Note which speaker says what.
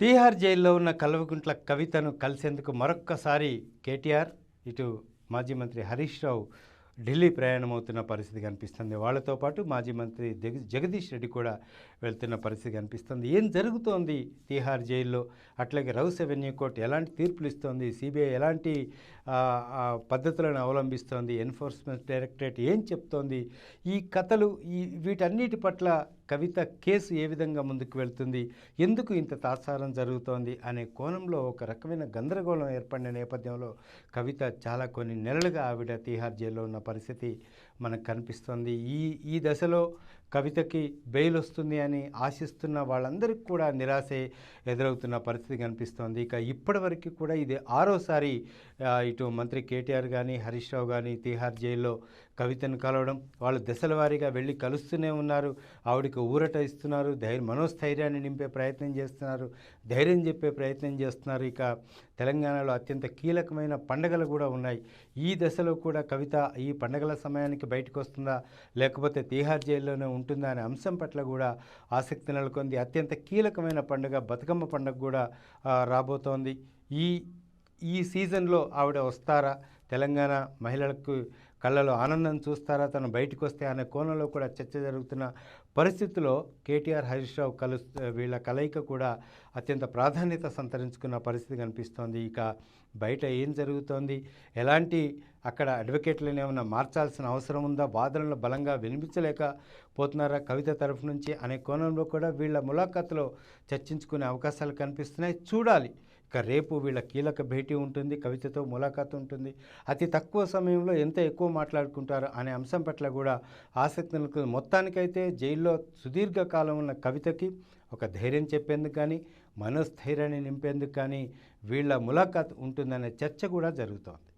Speaker 1: తీహార్ జైల్లో ఉన్న కల్వకుంట్ల కవితను కలిసేందుకు మరొక్కసారి కేటీఆర్ ఇటు మాజీ మంత్రి హరీష్ రావు ఢిల్లీ ప్రయాణమవుతున్న పరిస్థితి కనిపిస్తుంది. వాళ్ళతో పాటు మాజీ మంత్రి జగ జగదీష్ రెడ్డి కూడా వెళ్తున్న పరిస్థితి కనిపిస్తుంది. ఏం జరుగుతోంది తీహార్ జైల్లో? అట్లాగే రౌస్ అవెన్యూ కోర్టు ఎలాంటి తీర్పులు ఇస్తోంది? సిబిఐ ఎలాంటి పద్ధతులను అవలంబిస్తోంది? ఎన్ఫోర్స్మెంట్ డైరెక్టరేట్ ఏం చెప్తోంది? ఈ కథలు ఈ వీటన్నిటి పట్ల కవిత కేసు ఏ విధంగా ముందుకు వెళ్తుంది? ఎందుకు ఇంత తాత్సారం జరుగుతోంది? అనే కోణంలో ఒక రకమైన గందరగోళం ఏర్పడిన నేపథ్యంలో కవిత చాలా కొన్ని నెలలుగా ఆవిడ తీహార్ జైల్లో ఉన్న పరిస్థితి మనకు కనిపిస్తోంది. ఈ ఈ దశలో కవితకి బెయిల్ వస్తుంది అని ఆశిస్తున్న వాళ్ళందరికీ కూడా నిరాశే ఎదురవుతున్న పరిస్థితి కనిపిస్తోంది. ఇక ఇప్పటివరకు కూడా ఇది ఆరోసారి ఇటు మంత్రి కేటీఆర్ కానీ హరీష్ రావు కానీ తీహార్ జైల్లో కవితను కలవడం వాళ్ళు దశల వారీగా వెళ్ళి కలుస్తూనే ఉన్నారు. ఆవిడకి ఊరట ఇస్తున్నారు. ధైర్యం మనోస్థైర్యాన్ని నింపే ప్రయత్నం చేస్తున్నారు. ధైర్యం చెప్పే ప్రయత్నం చేస్తున్నారు. ఇక తెలంగాణలో అత్యంత కీలకమైన పండగలు కూడా ఉన్నాయి. ఈ దశలో కూడా కవిత ఈ పండగల సమయానికి బయటకు వస్తుందా లేకపోతే తీహార్ జైల్లోనే ఉంటుంది అనే అంశం పట్ల కూడా ఆసక్తి నెలకొంది. అత్యంత కీలకమైన పండుగ బతుకమ్మ పండుగ కూడా రాబోతోంది. ఈ ఈ సీజన్లో ఆవిడ వస్తారా? తెలంగాణ మహిళలకు కళ్ళలో ఆనందం చూస్తారా తను బయటకు వస్తే అనే కోణంలో కూడా చర్చ జరుగుతున్న పరిస్థితిలో కేటీఆర్ హరీష్ రావు కలు వీళ్ళ కలయిక కూడా అత్యంత ప్రాధాన్యత సంతరించుకున్న పరిస్థితి కనిపిస్తోంది. ఇక బయట ఏం జరుగుతోంది? ఎలాంటి అక్కడ అడ్వకేట్లను ఏమైనా మార్చాల్సిన అవసరం ఉందా? వాదనలు బలంగా వినిపించలేకపోతున్నారా కవిత తరఫు నుంచి అనే కోణంలో కూడా వీళ్ళ ములాఖాతులో చర్చించుకునే అవకాశాలు కనిపిస్తున్నాయి. చూడాలి. రేపు వీళ్ళ కీలక భేటీ ఉంటుంది కవితతో ములాఖాత్ ఉంటుంది అతి తక్కువ సమయంలో ఎంత ఎక్కువ మాట్లాడుకుంటారు అనే అంశం పట్ల కూడా ఆసక్తి నెలకొంది. మొత్తానికైతే జైల్లో సుదీర్ఘకాలం ఉన్న కవితకి ఒక ధైర్యం చెప్పేందుకు కానీ మనోస్థైర్యాన్ని నింపేందుకు కానీ వీళ్ళ ములాఖాత్ ఉంటుందనే చర్చ కూడా జరుగుతోంది